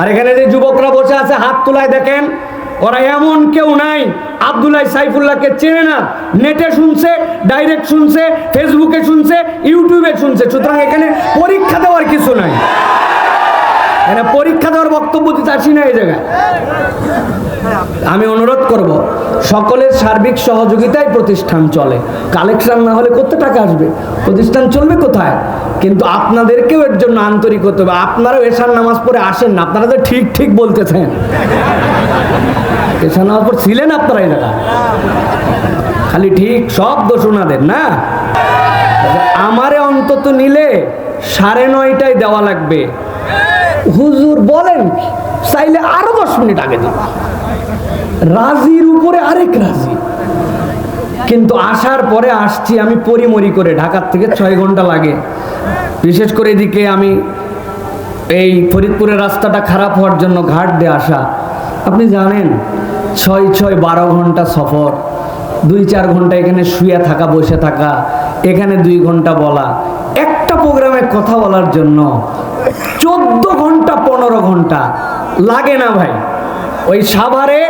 আর এখানে যে যুবকরা বসে আছে, হাত তোলায় দেখেন, ওরা এমন কেউ নাই। আবদুল্লাহ সাইফুল্লাহকে চেনে না, নেটে শুনছে, ডাইরেক্ট শুনছে, ফেসবুকে শুনছে, ইউটিউবে শুনছে। সুতরাং এখানে পরীক্ষা দেওয়ার কিছু নাই। এখানে পরীক্ষা দেওয়ার বক্তব্য দিতে আসি না এই জায়গায়। আমি অনুরোধ করব, সকলের সার্বিক সহযোগিতায় প্রতিষ্ঠান চলে। কালেকশন না হলে কত টাকা আসবে? প্রতিষ্ঠান চলবে কোথায়? কিন্তু আপনাদেরকেও এর জন্য আন্তরিক হতে হবে। আপনারাও এশার নামাজ পড়ে আসেন না, আপনারা তো ঠিক ঠিক বলতেছেন। এশার নামাজ পড়ে ছিলেন আপনারা এই জায়গায়। খালি ঠিক সব দোষ ওনাদের, না? আমারে অন্তত নিলে সাড়ে নয়টায় দেওয়া লাগবে। হুজুর বলেন, চাইলে আরও দশ মিনিট আগে দিন। রাজির উপরে আরেক রাজি। কিন্তু আসার পরে আসছি আমি পরিমরি করে, ঢাকার থেকে ছয় ঘণ্টা লাগে। বিশেষ করে এদিকে আমি এই ফরিদপুরের রাস্তাটা খারাপ হওয়ার জন্য ঘাট দিয়ে আসা। আপনি জানেন, ছয় ছয় বারো ঘণ্টা সফর। দুই চার ঘণ্টা এখানে শুয়ে থাকা, বসে থাকা, এখানে দুই ঘণ্টা বলা। একটা প্রোগ্রামে কথা বলার জন্য চোদ্দ ঘণ্টা, পনেরো ঘণ্টা লাগে না ভাই। ওই সাভারে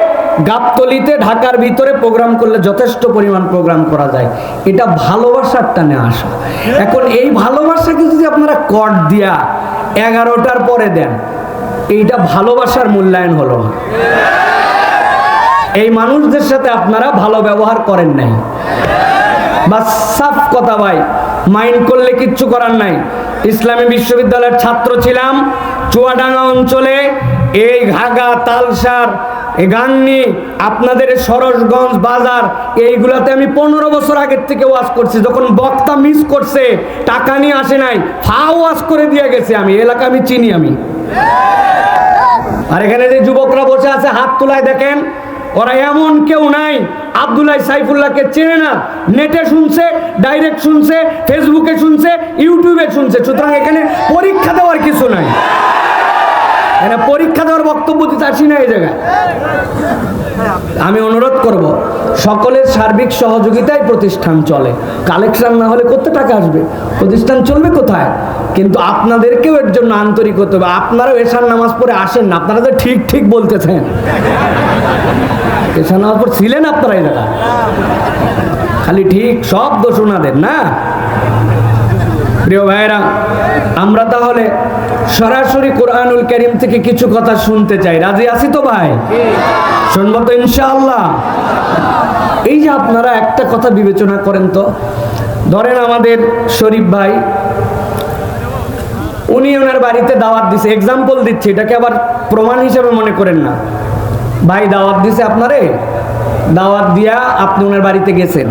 গাবতলিতে ঢাকার ভিতরে প্রোগ্রাম করলে যথেষ্ট পরিমাণ প্রোগ্রাম করা যায়। এটা ভালোবাসার টানে আসা। এখন এই ভালোবাসাকে যদি আপনারা কট দিয়া এগারোটার পরে দেন, এইটা ভালোবাসার মূল্যায়ন হলো না। এই মানুষদের সাথে আপনারা ভালো ব্যবহার করেন নাই। বা সাফ কথা ভাই, মাইন্ড করলে কিচ্ছু করার নাই। ইসলামী বিশ্ববিদ্যালয়ের ছাত্র ছিলাম, চুয়াডাঙ্গা অঞ্চলে এই ঘাগা তালসার গাংনি, আপনাদের সরসগঞ্জ বাজার, এইগুলাতে আমি পনেরো বছর আগের থেকে ওয়াজ করছি। যখন বক্তা মিস করছে, টাকা নিয়ে আসে নাই ফা ওয়াজ করে দিয়ে গেছে আমি এলাকা আমি চিনি আমি। আর এখানে যে যুবকরা বসে আছে, হাত তোলায় দেখেন, ওরা এমন কেউ নাই, আবদুল্লাহ সাইফুল্লাহকে চেনে না, নেটে শুনছে, ডাইরেক্ট শুনছে, ফেসবুকে শুনছে, ইউটিউবে শুনছে, সুতরাং এখানে পরীক্ষা দেওয়ার কিছু নাই। এখানে পরীক্ষা দেওয়ার বক্তব্য দিতে আসি না এই জায়গায়। আমি অনুরোধ করব, সকলের সার্বিক সহযোগিতায় প্রতিষ্ঠান চলে। কালেকশন না হলে কত টাকা আসবে? প্রতিষ্ঠান চলবে কোথায়? কিন্তু আপনাদেরকেও এর জন্য আন্তরিক হতে হবে। আপনারাও এশার নামাজ পড়ে আসেন না, আপনারা তো ঠিক ঠিক বলতেছেন। এশার নামাজ পড়ে ছিলেন আপনারা জায়গায়। খালি ঠিক সব দোষ ওনাদের, না? প্রিয় ভাইরা আমরা তাহলে সরাসরি কোরআনুল করিম থেকে কিছু কথা শুনতে চাই। রাজি আছি তো ভাই? শুনব তো ইনশাআল্লাহ। এই যে আপনারা একটা কথা বিবেচনা করেন তো, ধরেন আমাদের শরীফ ভাই, উনি ওনার বাড়িতে দাওয়াত দিছে। এক্সাম্পল দিচ্ছে, এটাকে আবার প্রমাণ হিসেবে মনে করেন না। ভাই, দাওয়াত দিছে আপনারে? দাওয়াত দিয়া আপনি ওনার বাড়িতে গেছেন।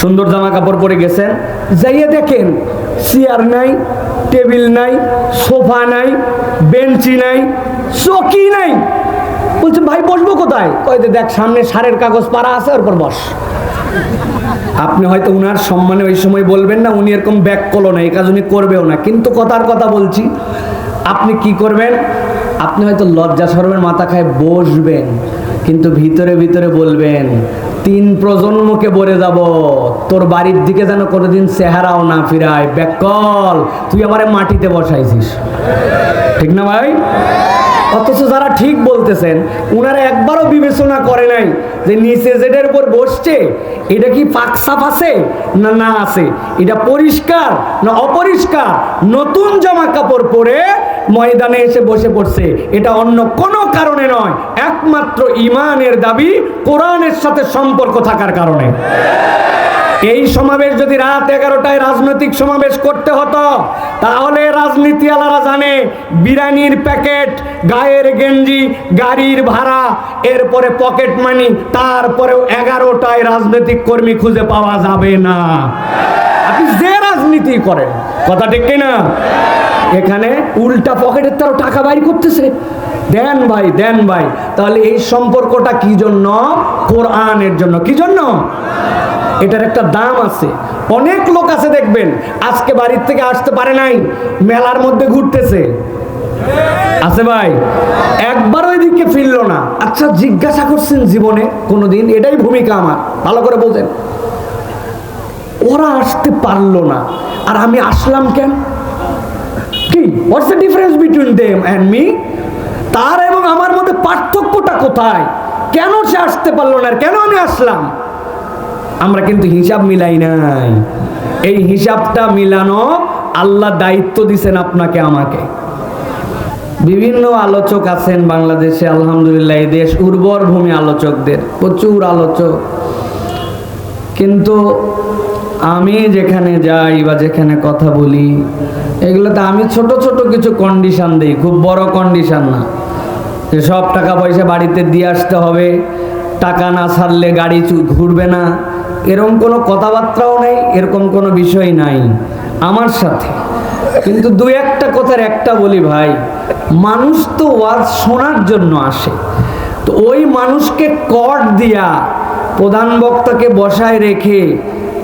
সুন্দর জামা কাপড় পরে গেছেন। যাইয়ে দেখেন চেয়ার নাই, টেবিল নাই, সোফা নাই, বেঞ্চি নাই, চকি নাই। বলছে, ভাই, বসবো কোথায়? কয়, যে দেখ, সামনে সারের কাগজ পাড়া আছে, ওর পর বস। আপনি হয়তো উনার সম্মানে ওই সময় বলবেন না, উনি এরকম ব্যাক করল না, এই কাজ উনি করবেও না। কিন্তু কথার কথা বলছি, আপনি কি করবেন? আপনি হয়তো লজ্জা শরমের মাথা খায় বসবেন, কিন্তু ভিতরে ভিতরে বলবেন তিন প্রজন্মকে বলে যাব। তোর বাড়ির দিকে যেন কোনোদিন চেহারাও না ফিরায়। ব্যাকল তুই আমারে মাটিতে বসাইছিস। ঠিক না ভাই? অথচ যারা ঠিক বলতেছেন, উনারা একবারও বিবেচনা করে নাই যে নিচে যেটার উপর বসছে, এটা কি পাক সাফ আছে না না আছে? এটা পরিষ্কার না অপরিষ্কার? নতুন জামা কাপড় পরে ময়দানে এসে বসে পড়ছে। এটা অন্য কোনো কারণে নয়, একমাত্র ইমানের দাবি কোরআনের সাথে সম্পর্ক থাকার কারণে। এই সমাবেশ যদি রাত এগারোটায় রাজনৈতিক সমাবেশ করতে হতো, তাহলে রাজনীতি আলারা জানে, বিরিয়ানির প্যাকেট, গায়ের গেঞ্জি, গাড়ির ভাড়া, এরপরে পকেট মানি, তারপরেও এগারোটায় রাজনৈতিক কর্মী খুঁজে পাওয়া যাবে না। আপনি যে রাজনীতি করেন, কথা ঠিক কিনা? এখানে উল্টা পকেটের তারও টাকা বাইর করতেছে। দেন ভাই দেন ভাই, তাহলে এই সম্পর্কটা কি জন্য? কোরআনের জন্য। কি জন্য? এটার একটা দাম আছে। অনেক লোক আছে দেখবেন, আজকে বাড়ির থেকে আসতে পারে নাই, মেলার মধ্যে ঘুরতেছে। আছে ভাই, একবার ওই দিকে ফিরলো না। আচ্ছা জিজ্ঞাসা করছেন জীবনে, কোনোদিন? এটাই ভূমিকা আমার। ভালো করে বলতেন ওরা আসতে পারল না। আর আমি আসলাম কেন? কি what's the difference between them and me তার এবং আমার মধ্যে পার্থক্যটা কোথায়? কেন সে আসতে পারল না? কেন আমি আসলাম? আমরা কিন্তু হিসাব মিলাই নাই। এই হিসাবটা মিলানো আল্লাহ দায়িত্ব দিছেন আপনাকে, আমাকে। বিভিন্ন আলোচক আছেন বাংলাদেশে, আলহামদুলিল্লাহ, এই দেশ উর্বর ভূমি আলোচকদের, প্রচুর আলোচক। কিন্তু আমি যেখানে যাই বা যেখানে কথা বলি এগুলোতে আমি ছোট ছোট কিছু কন্ডিশন দিই, খুব বড় কন্ডিশন না। যে সব টাকা পয়সা বাড়িতে দিয়ে আসতে হবে, টাকা না ছাড়লে গাড়ি ঘুরবে না। এরকম কোনো কথাবার্তাও নেই, এরকম কোনো বিষয় নাই, আমার সাথে। কিন্তু দু একটা কথার একটা বলি ভাই, মানুষ তো ওয়াজ শোনার জন্য আসে। তো ওই মানুষকে কট দিয়া প্রধান বক্তাকে বসায় রেখে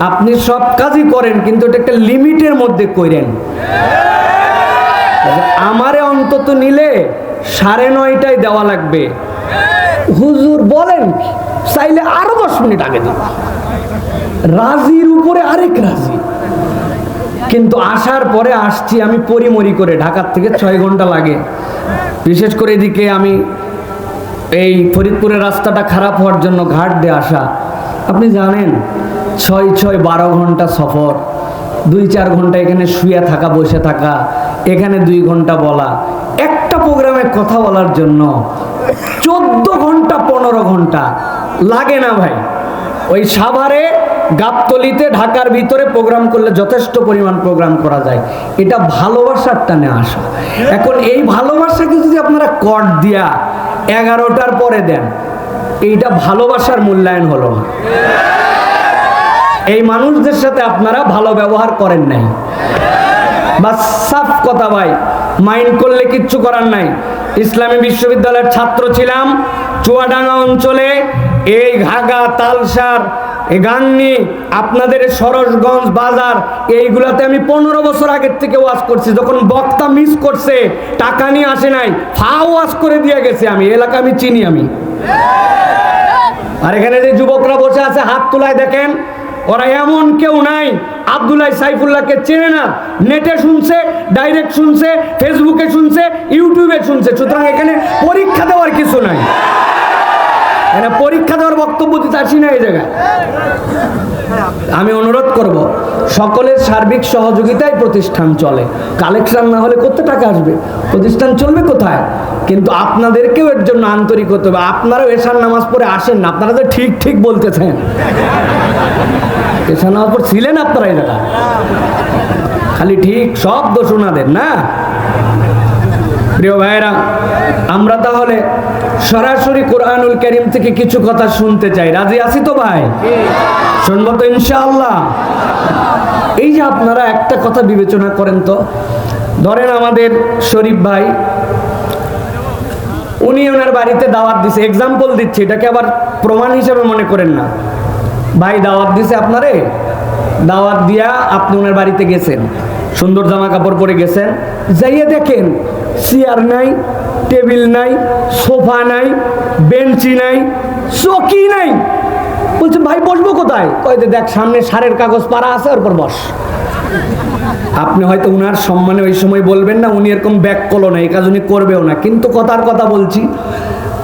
আপনি সব কাজই করেন, কিন্তু এটা একটা লিমিটের মধ্যে করেন আমারে অন্তত নিলে সাড়ে নয়টায় দেওয়া লাগবে। হুজুর বলেন, চাইলে আরও দশ মিনিট আগে দিন। রাজির উপরে আরেক রাজি। কিন্তু আসার পরে আসছি, আমি পরিমরি করে, ঢাকার থেকে ছয় ঘণ্টা লাগে। বিশেষ করে এদিকে আমি এই ফরিদপুরের রাস্তাটা খারাপ হওয়ার জন্য ঘাট দিয়ে আসা। আপনি জানেন ছয় ছয়, বারো ঘণ্টা সফর। দুই, চার ঘণ্টা এখানে শুয়ে থাকা, বসে থাকা, এখানে দুই ঘণ্টা বলা। একটা প্রোগ্রামে কথা বলার জন্য চোদ্দ ঘণ্টা, পনেরো ঘণ্টা লাগে না ভাই। ওই সাভারে, গাবতলিতে, ঢাকার ভিতরে প্রোগ্রাম করলে যথেষ্ট পরিমাণ প্রোগ্রাম করা যায়। এটা ভালোবাসার টানে আসা। এখন এই ভালোবাসাকে যদি আপনারা কট দিয়া এগারোটার পরে দেন, এইটা ভালোবাসার মূল্যায়ন হলো না। এই মানুষদের সাথে আপনারা ভালো ব্যবহার করেন নাই। বা সাফ কথা ভাই, মাইন্ড করলে কিচ্ছু করার নাই। ইসলামী বিশ্ববিদ্যালয়ের ছাত্র ছিলাম, চুয়াডাঙ্গা অঞ্চলে, এই ঘাগা তালসার গাংনি, আপনাদের সরসগঞ্জ বাজার, এইগুলাতে আমি পনেরো বছর আগের থেকে ওয়াজ করছি। যখন বক্তা মিস করছে, টাকা নিয়ে আসে নাই ফা ওয়াজ করে দিয়ে গেছে আমি এলাকা আমি চিনি আমি। আর এখানে যে যুবকরা বসে আছে, হাত তোলায় দেখেন ওরা এমন কেউ নাই। আবদুল্লাহ সাইফুল্লাহকে চেনে না। নেটে শুনছে, ডাইরেক্ট শুনছে, ফেসবুকে শুনছে, ইউটিউবে শুনছে। সুতরাং এখানে পরীক্ষা দেওয়ার কিছু নাই। এখানে পরীক্ষা দেওয়ার বক্তব্য দিতে আসি না এই জায়গায়। আমি অনুরোধ করব, সকলের সার্বিক সহযোগিতায় প্রতিষ্ঠান চলে। কালেকশন না হলে কত টাকা আসবে? প্রতিষ্ঠান চলবে কোথায়? কিন্তু আপনাদেরকেও এর জন্য আন্তরিক হতে হবে। আপনারাও এশার নামাজ পড়ে আসেন না, আপনারা তো ঠিক ঠিক বলতেছেন। এশার নামাজ পড়ে ছিলেন আপনারা জায়গায় খালি ঠিক সব দোষ ওনাদের না। প্রিয় ভাইয়েরা, আমরা তাহলে সরাসরি কোরআনুল করিম থেকে কিছু কথা শুনতে চাই। রাজি আছি তো ভাই? শুনব তো ইনশাআল্লাহ। এই যে আপনারা একটা কথা বিবেচনা করেন তো। ধরেন আমাদের শরীফ ভাই, উনি ওনার বাড়িতে দাওয়াত দিছে। এক্সাম্পল দিচ্ছে, এটাকে আবার প্রমাণ হিসেবে মনে করেন না। ভাই, দাওয়াত দিছে আপনারে? দাওয়াত দিয়া আপনি ওনার বাড়িতে গেছেন। সুন্দর জামা কাপড় পরে গেছেন। যাইয়ে দেখেন চেয়ার নাই, টেবিল নাই, সোফা নাই, বেঞ্চি নাই, চকি নাই। বলছে, ভাই, বসবো কোথায়? কয় যে, দেখ, সামনে সারের কাগজ পাড়া আছে, ওর পর বস। আপনি হয়তো উনার সম্মানে ওই সময় বলবেন না, উনি এরকম ব্যাক করল না এই কাজ উনি করবেও না। কিন্তু কথার কথা বলছি,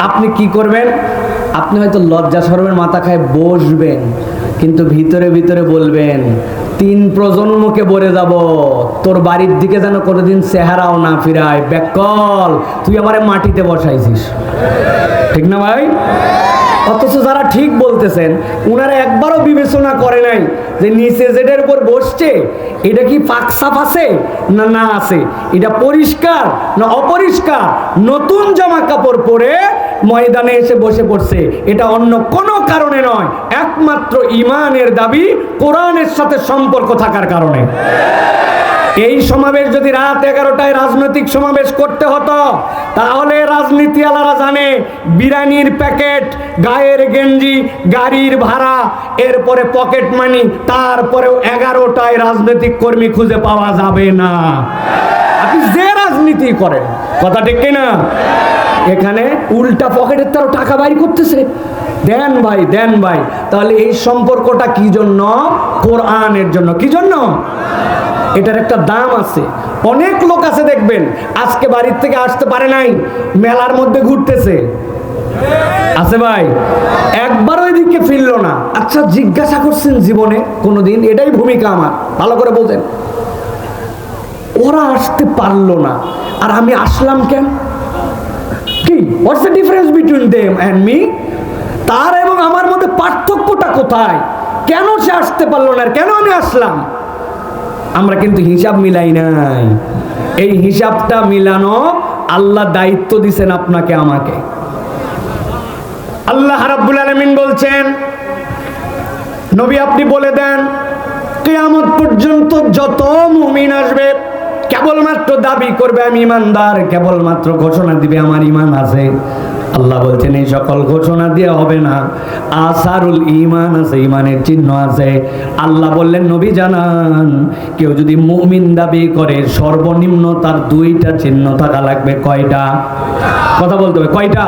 আপনি কি করবেন? আপনি হয়তো লজ্জা শরমের মাথা খায় বসবেন, কিন্তু ভিতরে ভিতরে বলবেন তিন প্রজন্মকে বলে যাব, তোর বাড়ির দিকে যেন কোনোদিন চেহারাও না ফিরায়। ব্যাকল তুই আমারে মাটিতে বসাইছিস। ঠিক না ভাই? অথচ যারা ঠিক বলতেছেন, উনারা একবারও বিবেচনা করে নাই যে নিচে যেটার উপর বসছে, এটা কি পাক সাফ আছে না না আছে? এটা পরিষ্কার না অপরিষ্কার? নতুন জামা কাপড় পরে ময়দানে এসে বসে পড়ছে। এটা অন্য কোনো কারণে নয়, একমাত্র ইমানের দাবি কোরআনের সাথে সম্পর্ক থাকার কারণে। এই সমাবেশ যদি রাত এগারোটায় রাজনৈতিক সমাবেশ করতে হতো, তাহলে রাজনীতি আলারা জানে, বিরিয়ানির প্যাকেট, গায়ের গেঞ্জি, গাড়ির ভাড়া, এরপরে পকেট মানি, তারপরেও এগারোটায় রাজনৈতিক কর্মী খুঁজে পাওয়া যাবে না। আপনি যে রাজনীতি করেন, কথা ঠিক না এখানে উল্টা পকেটের তারও টাকা বাইর করতেছে। দেন ভাই দেন ভাই, তাহলে এই সম্পর্কটা কি জন্য? কোরআনের জন্য। কি জন্য? এটার একটা দাম আছে। অনেক লোক আছে, দেখবেন, আজকে বাড়ির থেকে আসতে পারে নাই, মেলার মধ্যে ঘুরতেছে। আছে ভাই, একবার ওই দিকে ফিরলো না। আচ্ছা জিজ্ঞাসা করছেন জীবনে, কোনোদিন? এটাই ভূমিকা আমার। ভালো করে বোঝেন ওরা আসতে পারল না। আর আমি আসলাম কেন? কি? What's the difference between them and me তার এবং আমার মধ্যে পার্থক্যটা কোথায়? কেন সে আসতে পারল না? কেন আমি আসলাম? আমরা কিন্তু হিসাব মিলাই নাই। এই হিসাবটা মিলানো আল্লাহ দায়িত্ব দিছেন আপনাকে, আমাকে। আল্লাহ রাব্বুল আলামিন বলছেন, নবী আপনি বলে দেন, কিয়ামত পর্যন্ত যত মুমিন আসবে কেবলমাত্র দাবি করবে আমি ইমানদার, কেবলমাত্র ঘোষণা দিবে আমার ইমান আছে। আল্লাহ বলছেন, এই সকল ঘোষণা দিয়ে হবে না। আসারুল ইমান আছে ইমানের চিহ্ন আছে। আল্লাহ বললেন, নবী জানান, কেউ যদি মুমিন দাবি করে, সর্বনিম্ন তার দুইটা চিহ্ন থাকা লাগবে। কয়টা? কথা বলতে হবে, কয়টা?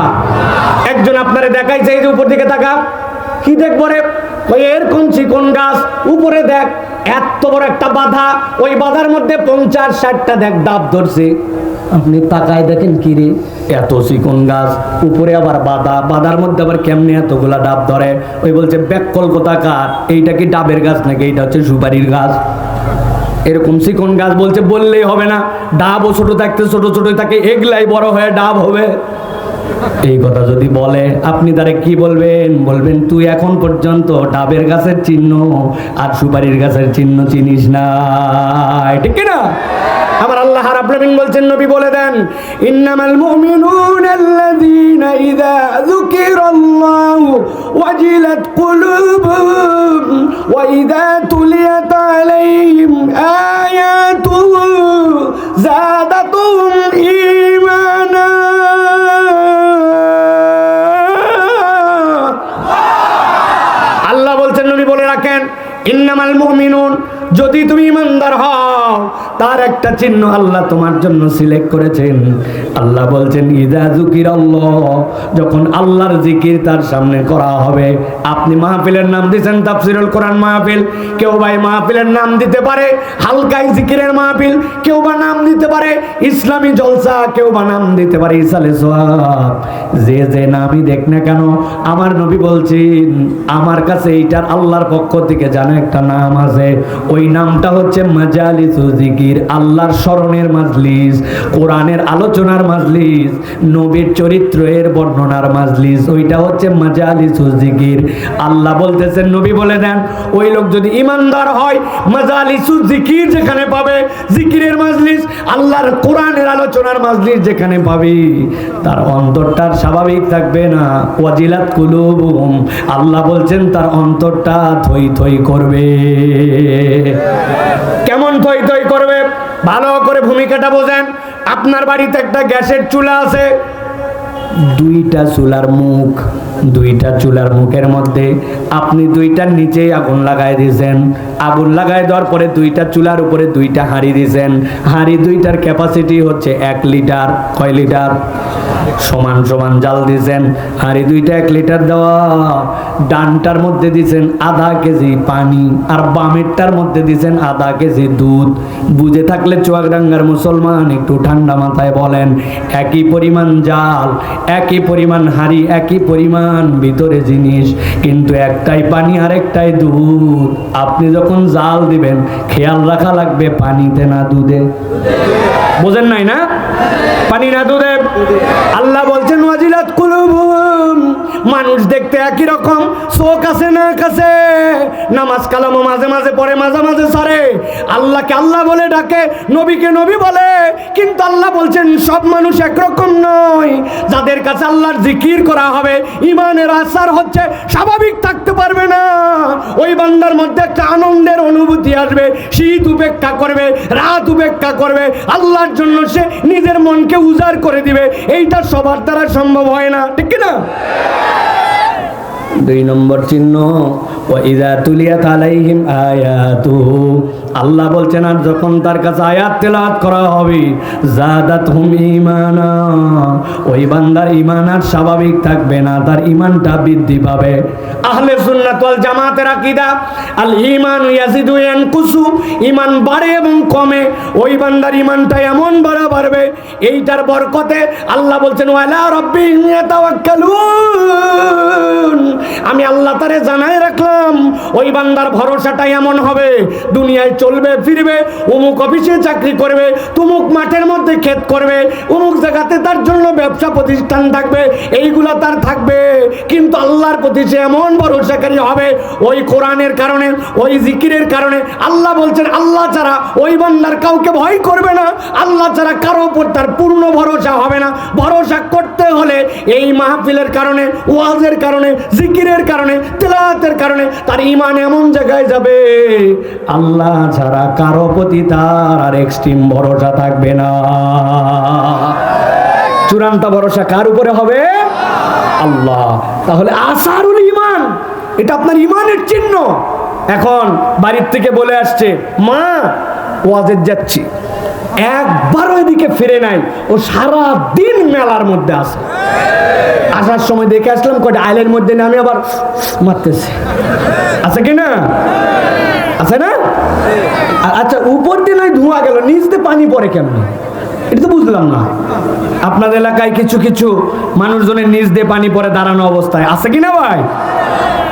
একজন আপনারে দেখাইছে, এই যে উপর দিকে তাকা কি দেখব রে? ওই এরকম চিকন গাছ? উপরে দেখ, এত বড় একটা বাধা। ওই বাধার মধ্যে পঞ্চাশ, ষাটটা দেখ ডাব ধরছে। আপনি তাকায় দেখেন কি রে? এত চিকন গাছ, উপরে আবার বাধা। বাধার মধ্যে আবার কেমনে এতগুলা ডাব ধরে? ওই বলছে ব্যাককল কোথাকার? এইটা কি ডাবের গাছ নাকি? এইটা হচ্ছে সুপারির গাছ। এরকম চিকন গাছ বলছে, বললেই হবে না। ডাবও ছোট থাকতে, ছোট ছোট থাকে, এগলাই বড় হয়ে ডাব হবে। এই কথা যদি বলে, আপনি তারে কি বলবেন? বলবেন, তুই এখন পর্যন্ত ডাবের গাছের চিহ্ন আর সুপারির গাছের চিহ্ন চিনিস না। ঠিক না আমার আল্লাহ রাব্বুল আলামিন বলছেন, নবী বলে দেন, ইন্নামাল মুমিনুনা আল্লাযীনা ইযা যুকিরাল্লাহু ওয়াজিলাত কুলুবুহুম ওয়া ইযা তুলিয়াত আলাইহিম আয়াতুহু তার একটা চিহ্ন আল্লাহ তোমার জন্য সিলেক্ট করেছেন। আল্লাহ বলছেন, ইদা জুকির যখন আল্লাহর জিকির তার সামনে করা হবে, আপনি মাহফিলের নাম দিয়েছেন তাফসিরুল কোরআন মাহফিল। কেউ ভাই মাহফিলের নাম দিতে পারে হালকাই জিকিরের মাহফিল, কেউ বা নাম দিতে পারে ইসলামী জলসা, কেউ বা নাম দিতে পারে ইসালে সোয়াব। যে যে নামই দেখ না কেন, আমার নবী বলছেন, আমার কাছে এইটার আল্লাহর পক্ষ থেকে জানা একটা নাম আছে ওই নামটা হচ্ছে মাজালিস জিকির আল্লাহর স্মরণের মাজলিস, কোরআনের আলোচনার মাজলিস, নবীর চরিত্রের বর্ণনার মাজলিস, ওইটা হচ্ছে মাজালিস জিকির। আল্লাহ বলতেছেন, নবী বলে দেন, ওই লোক যদি ইমানদার হয় মাজালিস জিকির যেখানে পাবে, জিকিরের মাজলিস, আল্লাহর কোরআনের আলোচনার মাজলিস যেখানে পাবে, তার অন্তরটার স্বাভাবিক থাকবে না। ওয়াজিলাত কুলুবুহুম, আল্লাহ বলছেন, তার অন্তরটা থই থই করবে। কেমন থই থই করবে? ভালো করে ভূমিকাটা বোঝেন। আপনার বাড়িতে একটা গ্যাসের চুলা আছে। দুইটা চুলার মুখ। দুইটা চুলার মুখের মধ্যে আপনি দুইটার নিচেই আগুন লাগাই দিয়েছেন। আগুন লাগাই দেওয়ার পরে দুইটা চুলার উপরে দুইটা হাঁড়ি দিয়েছেন। হাঁড়ি দুইটার ক্যাপাসিটি হচ্ছে এক লিটার, কয় লিটার? সমান সমান জাল দিয়েছেন। হাঁড়ি দুইটা এক লিটার দেওয়া। ডানটার মধ্যে দিয়েছেন আধা কেজি পানি আর বামেরটার মধ্যে দিয়েছেন আধা কেজি দুধ। বুঝে থাকলে চুয়াডাঙ্গার মুসলমান একটু ঠান্ডা মাথায় বলেন, একই পরিমাণ জাল, একই পরিমাণ হাঁড়ি, একই পরিমাণ ভিতরে জিনিস, কিন্তু একটাই পানি আর একটাই দুধ। আপনি যখন জাল দিবেন, খেয়াল রাখা লাগবে পানিতে না দুধে। বোঝেন নাই না? পানি না দুধে? আল্লাহ বলছেন মানুষ দেখতে একই রকম, চোখ আছে না কাছে নামাজ কালামও মাঝে মাঝে পড়ে, মাঝে মাঝে সারে। আল্লাহকে আল্লাহ বলে ডাকে, নবীকে নবী বলে। কিন্তু আল্লাহ বলছেন, সব মানুষ একরকম নয়। যাদের কাছে আল্লাহর জিকির করা হবে, ইমানের আসার হচ্ছে, স্বাভাবিক থাকতে পারবে না। ওই বান্দার মধ্যে একটা আনন্দের অনুভূতি আসবে, শীত উপেক্ষা করবে, রাত উপেক্ষা করবে। আল্লাহর জন্য সে নিজের মনকে উজাড় করে দিবে। এইটা সবার দ্বারা সম্ভব হয় না, ঠিক না দুই নম্বর চিহ্ন ওয়াইদা তুলিয়াত আলাইহিম আয়াতুহু। আল্লাহ বলছেন, আর যখন তার কাছে আয়াত তেলাওয়াত করা হবে জাদাত হুম ইমানা ওই বান্দার ইমান আর স্বাভাবিক থাকবে না, তার ইমানটা বৃদ্ধি পাবে। আহলে সুন্নাত ওয়াল জামাতের আকীদা, আল ইমান ইয়াজিদু ইয়ানকুসু, ঈমান বাড়ে এবং কমে, ওই বান্দার ইমানটা এমন বাড়া বাড়বে, এইটার বরকতে আল্লাহ বলছেন, ওয়ালা রাব্বিহিম ইয়াতাওয়াক্কালুন, আমি আল্লাহ তারে জানাই রাখলাম, ওই বান্দার ভরসাটা এমন হবে, দুনিয়ায় চলবে, ফিরবে, অমুক অফিসে চাকরি করবে, তুমুক মাঠের মধ্যে ক্ষেত করবে, অমুক জায়গাতে তার জন্য ব্যবসা প্রতিষ্ঠান থাকবে, এইগুলো তার থাকবে। কিন্তু আল্লাহর প্রতি সে এমন ভরসাকারী হবে, ওই কোরআনের কারণে, ওই জিকিরের কারণে, আল্লাহ বলছেন, আল্লাহ ছাড়া ওই বান্দার কাউকে ভয় করবে না, আল্লাহ ছাড়া কারও উপর তার পূর্ণ ভরসা হবে না। ভরসা করতে হলে এই মাহফিলের কারণে, ওয়াজের কারণে, জিকিরের কারণে, তেলাওয়াতের কারণে তার ইমান এমন জায়গায় যাবে। আল্লাহ ছাড়া কারও প্রতি তার আর এক্সট্রিম ভরসা থাকবে না। চূড়ান্ত ভরসা কার উপরে হবে? আল্লাহ। তাহলে আসারুল ইমান এটা আপনার ইমানের চিহ্ন। এখন বাড়ির থেকে বলে আসছে, মা, ওয়াজের যাচ্ছি। একবার ওইদিকে ফিরে নাই। ও সারা দিন মেলার মধ্যে আসে আসার সময় দেখে আসলাম কটা আইলের মধ্যে নামে আবার মারতেছে। আছে কি না? আছে না? আচ্ছা উপর দিয়ে নয়, ধোঁয়া গেল, নিচ দিয়ে পানি পড়ে কেমন? এটা তো বুঝলাম না। আপনাদের এলাকায় কিছু কিছু মানুষজনের নিচ দিয়ে পানি পড়ে দাঁড়ানো অবস্থায়। আছে কি না ভাই?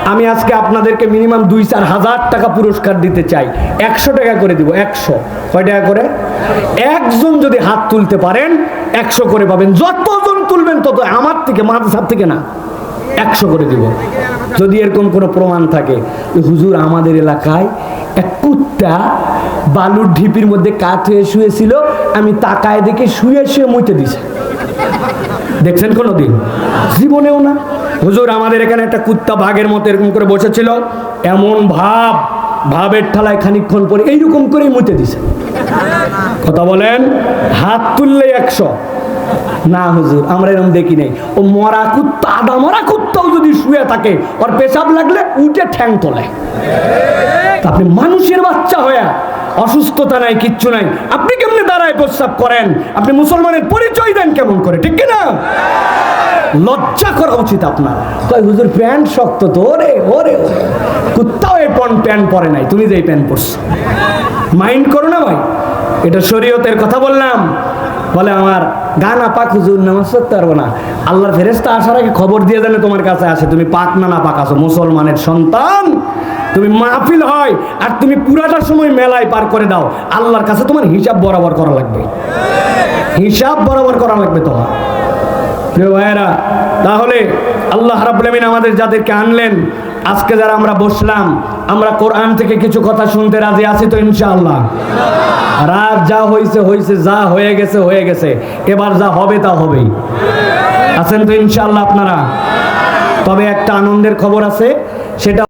আমি আজকে আপনাদেরকে মিনিমাম দুই, চার হাজার টাকা পুরস্কার দিতে চাই। একশো টাকা করে দিব, একশো। কয় টাকা করে? একজন যদি হাত তুলতে পারেন, একশো করে পাবেন। যতজন তুলবেন তত আমার থেকে, মাদ্রাসার থেকে না। একশো করে দিব। যদি এরকম কোনো প্রমাণ থাকে হুজুর আমাদের এলাকায় এক কুত্তা বালুর ঢিপির মধ্যে কাত হয়ে শুয়েছিল, আমি তাকায় দেখে শুয়ে শুয়ে মুইতে দিছে। দেখছেন কোনো দিন জীবনেও না। হুজুর আমাদের এখানে একটা কুত্তা বাঘের মতো এরকম করে বসেছিল, এমন ভাব, ভাবের ঠালায় খানিকক্ষণ পরে এইরকম করেই মুতে দিছে। কথা বলেন, হাত তুললে একশো। না, হুজুর, আমরা এরকম দেখি নাই। ও মরা কুত্তা, আদা মরা কুত্তাও যদি শুয়ে থাকে, ওর পেশাব লাগলে উঠে ঠ্যাং তোলে। আপনি মানুষের বাচ্চা হয়ে অসুস্থতা নাই, কিচ্ছু নাই, আপনি কেমনে দাঁড়ায় প্রস্রাব করেন? আপনি মুসলমানের পরিচয় দেন কেমন করে, ঠিক কি না লজ্জা করা উচিত আপনার। কয়, হুজুর, প্যান্ট শক্ত তো, ওরে ওরে কুত্তাও এই প্যান্ট পরে নাই, তুমি যে এই প্যান্ট পরছো। মাইন্ড করো না ভাই, এটা শরীয়তের কথা বললাম। বলে আমার গান আপাক হুজুর, নামাজ পড়তে পারব না। আল্লাহর ফেরেস্তা আসার আগে খবর দিয়ে জানে তোমার কাছে আসে। তুমি পাক না না পাক আছো, মুসলমানের সন্তান। তুমি মাহফিল হয়, আর তুমি পুরাটা সময় মেলায় পার করে দাও। আল্লাহর কাছে তোমার হিসাব বরাবর করা লাগবে। হিসাব বরাবর করা লাগবে তোমার। প্রিয় ভাইয়েরা, তাহলে আল্লাহ আমিন আমাদের যাদেরকে আনলেন আজকে যারা আমরা বসলাম, আমরা কোরআন থেকে কিছু কথা শুনতে রাজি আছি তো ইনশাআল্লাহ। রাত যা হয়েছে হয়েছে যা হয়ে গেছে হয়ে গেছে। এবার যা হবে, তা হবেই। আছেন তো ইনশাআল্লাহ আপনারা? তবে একটা আনন্দের খবর আছে, সেটা